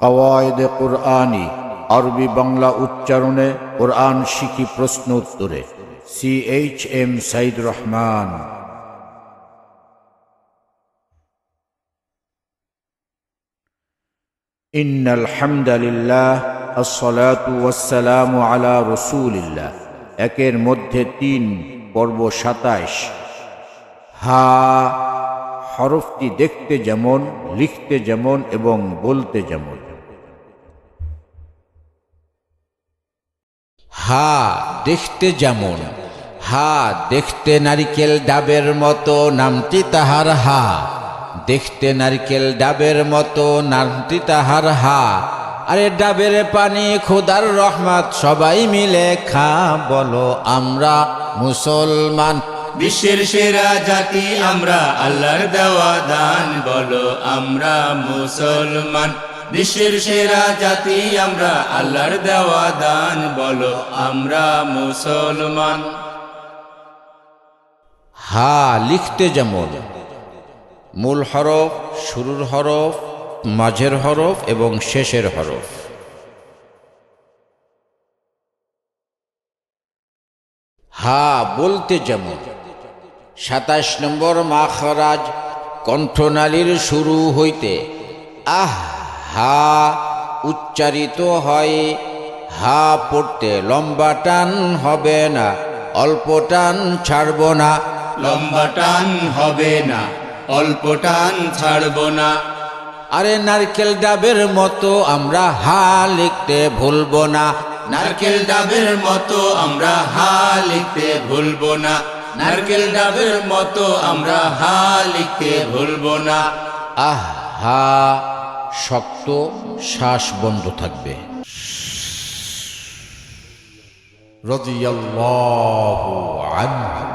কওয়ায়দে কোরআনি আরবি বাংলা উচ্চারণে কোরআন শিখি প্রশ্ন উত্তরে C H M Saeed Rahman إن الحمد لله الصلاة والسلام على رسول الله একের মধ্যে তিন পর্ব সাতাইশ হা হরফটি দেখতে যেমন লিখতে যেমন এবং বলতে যেমন হা দেখতে যেমন, হা দেখতে নারিকেল ডাবের মতো, নামটি তাহার হা। দেখতে নারকেল ডাবের মতো, নামটি তাহার হা। আরে ডাবের পানি খোদার রহমত, সবাই মিলে খা, বলো আমরা মুসলমান। বিশ্বের সেরা জাতি, আমরা আল্লাহর দেওয়া দান, বলো আমরা মুসলমান। বিশ্বের সেরা জাতি, আমরা আল্লাহর দেওয়া দান, বলো আমরা মুসলমান। হা লিখতে যেমন, মূল হরফ, শুরুর হরফ, মাঝের হরফ এবং শেষের হরফ। হা বলতে যেমন, সাতাশ নম্বর মাখরাজ, কণ্ঠনালীর শুরু হইতে আহ হা উচ্চারিত হয়। হা পড়তে লম্বা টান হবে না অল্প টান ছাড়ব না। লম্বা টান হবে না অল্প টান ছাড়ব না। আরে নারকেল ডাবের মতো আমরা হা লিখতে ভুলব না। নারকেল ডাবের মতো আমরা হা লিখতে ভুলবো না। নারকেল ডাবের মতো আমরা হা লিখতে ভুলবো না। আহ হা শক্ত শ্বাস বন্ধ থাকবে। রাদিয়াল্লাহু আনহু।